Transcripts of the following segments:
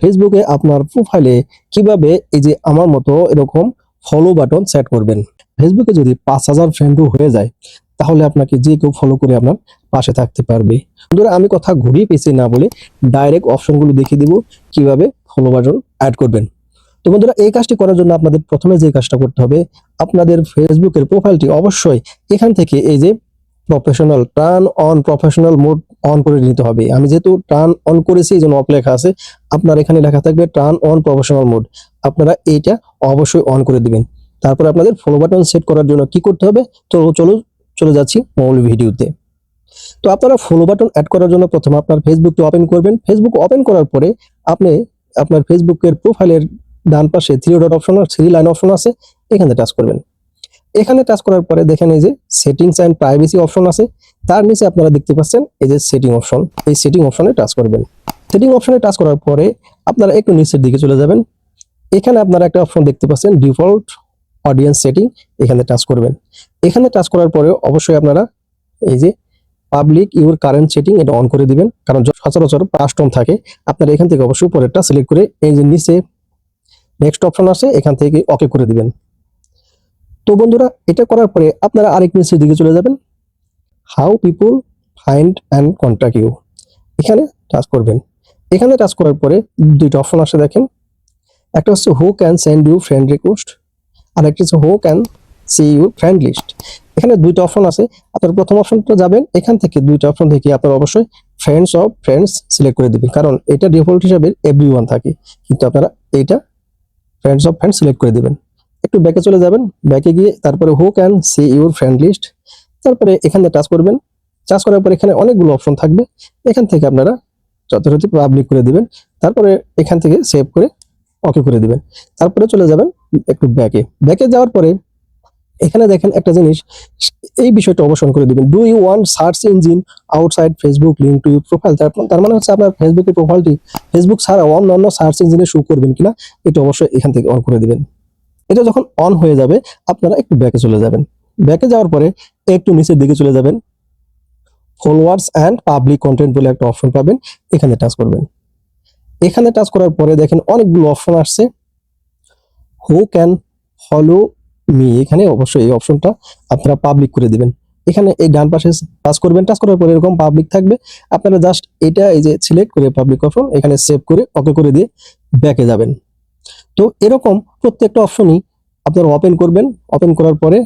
ফেসবুকে আপনার প্রোফাইলে কীভাবে এই যে আমার মতো এরকম ফলো বাটন সেট করবেন? ফেসবুকে যদি পাঁচ হাজার ফ্রেন্ডও হয়ে যায়, তাহলে আপনাকে যে কেউ ফলো করে আপনার পাশে থাকতে পারবে। বন্ধুরা, আমি কথা ঘুরিয়ে পেঁচিয়ে না বলে ডাইরেক্ট অপশনগুলো দেখিয়ে দিব কীভাবে ফলো বাটন অ্যাড করবেন। তো বন্ধুরা, এই কাজটি করার জন্য আপনাদের প্রথমে যে কাজটা করতে হবে, আপনাদের ফেসবুকের প্রোফাইলটি অবশ্যই এখান থেকে এই যে professional turn on professional mode on করে নিতে হবে। আমি যেহেতু টার্ন অন করেছি, এই জন্য অফ লেখা আছে। আপনার এখানে লেখা থাকবে টার্ন অন প্রফেশনাল মোড আপনারা এইটা অবশ্যই অন করে দিবেন। তারপরে আপনাদের ফলো বাটন সেট করার জন্য কি করতে হবে? তো চলো, চলে যাচ্ছি মূল ভিডিওতে। তো আপনারা ফলো বাটন অ্যাড করার জন্য প্রথমে আপনার ফেসবুকটি ওপেন করবেন। ফেসবুক ওপেন করার পরে আপনি আপনার ফেসবুকের প্রোফাইলের ডান পাশে three dot option three line option আছে, এখানে টাচ করবেন। এখানে টাচ করার পরে দেখেন এই যে সেটিংস অ্যান্ড প্রাইভেসি অপশন আছে। তার নিচে আপনারা দেখতে পাচ্ছেন এই যে সেটিং অপশন এই সেটিং অপশনে টাচ করবেন। সেটিং অপশনে টাচ করার পরে আপনারা একটু নিচের দিকে চলে যাবেন। এখানে আপনারা একটা অপশন দেখতে পাচ্ছেন ডিফল্ট অডিয়েন্স সেটিং এখানে টাচ করবেন। এখানে টাচ করার পরে অবশ্যই আপনারা এই যে পাবলিক ইউর কারেন্ট সেটিং এটা অন করে দিবেন। কারণ সচরাচর পাঁচটন থাকে, আপনারা এখান থেকে অবশ্যই পরেরটা সিলেক্ট করে এই যে নিচে নেক্সট অপশন আছে এখান থেকে ওকে করে দিবেন। তো বন্ধুরা, এটা করার পরে আপনারা আরেক নিচের দিকে চলে যাবেন। How people find and contact you এখানে টাচ করবেন। এখানে টাচ করার পরে দুইটা অপশন আসে দেখেন। একটা হচ্ছে who can send you friend request আর একটা হচ্ছে who can see you friend list এখানে দুইটা অপশন আছে। আপনার প্রথম অপশনটা যাবেন। এখান থেকে দুইটা অপশন থেকে আপনার অবশ্যই ফ্রেন্ডস অফ ফ্রেন্ডস সিলেক্ট করে দিবেন। কারণ এটা ডিফল্ট হিসাবে এভরি ওয়ান থাকে। কিন্তু আপনারা এইটা ফ্রেন্ডস অফ ফ্রেন্ডস সিলেক্ট করে দিবেন। একটু ব্যাকে চলে যাবেন। ব্যাকে গিয়ে তারপরে who can see your friend list তারপরে এখানে টাচ করবেন। টাচ করার পর এখানে অনেকগুলো অপশন থাকবে। এখান থেকে আপনারা যথারীতি পাবলিক করে দিবেন। তারপরে এখান থেকে সেভ করে ওকে করে দিবেন। তারপরে চলে যাবেন একটু ব্যাকে ব্যাকে যাওয়ার পরে এখানে দেখেন একটা জিনিস, এই বিষয়টা অবসান করে দিবেন। Do you want search engine outside Facebook link to your profile তার মানে হচ্ছে আপনার ফেসবুকের প্রোফাইলটি ফেসবুক ছাড়া অন্যান্য সার্চ ইঞ্জিনে শো করবেন কিনা, এটা অবশ্যই এখান থেকে অন করে দিবেন। এটা যখন অন হয়ে যাবে, আপনারা একটু ব্যাকে চলে যাবেন। ব্যাকে যাওয়ার পরে একটু নিচের দিকে চলে যাবেন। ফলোয়ার্স অ্যান্ড পাবলিক কন্টেন্ট বলে একটা অপশন পাবেন। এখানে টাচ করবেন। এখানে টাচ করার পরে দেখেন অনেকগুলো অপশন আসছে। হু ক্যান ফলো মি এখানে অবশ্যই এই অপশনটা আপনারা পাবলিক করে দিবেন। এখানে এই ডান পাশে টাচ করবেন। টাচ করার পরে এরকম পাবলিক থাকবে। আপনারা জাস্ট এটা এই যে সিলেক্ট করে পাবলিক অপশন এখানে সেভ করে ওকে করে দিয়ে ব্যাকে যাবেন। তো এরকম প্রত্যেকটা অপশনই আপনারা ওপেন করবেন। ওপেন করার পরে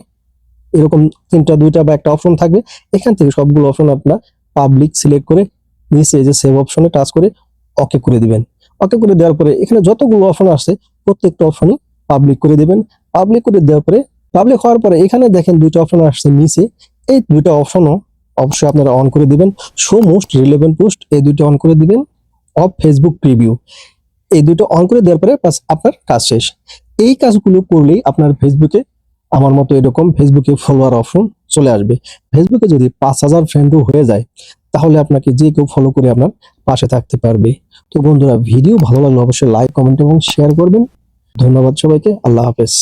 এরকম তিনটা, দুইটা বা একটা অপশন থাকবে। এখান থেকে সবগুলো অপশন আপনার পাবলিক সিলেক্ট করে নিচে যে সেভ অপশনে টাচ করে ওকে করে দিবেন। ওকে করে দেওয়ার পরে এখানে যতগুলো অপশন আসছে, প্রত্যেকটা অপশনই পাবলিক করে দিবেন। পাবলিক করে দেওয়ার পরে পাবলিক হওয়ার পরে এখানে দেখেন দুইটা অপশন আসছে নিচে। এই দুইটা অপশনও অবশ্যই আপনারা অন করে দিবেন। শো মোস্ট রিলেভেন্ট পোস্ট এই দুইটা অন করে দিবেন। অফ ফেসবুক প্রিভিউ এই দুটো অন করে দেওয়ার পরে বাস আপনার কাজ শেষ। এই কাজগুলো করলেই আপনার ফেসবুকে আমার মতো এরকম ফেসবুকে ফলোয়ার অপশন চলে আসবে। ফেসবুকে যদি পাঁচ হাজার ফ্রেন্ডও হয়ে যায়, তাহলে আপনাকে যে কেউ ফলো করে আপনার পাশে থাকতে পারবে। তো বন্ধুরা ভিডিও ভালো লাগলে অবশ্যই লাইক কমেন্ট এবং শেয়ার করবেন। ধন্যবাদ সবাইকে, আল্লাহ হাফেজ।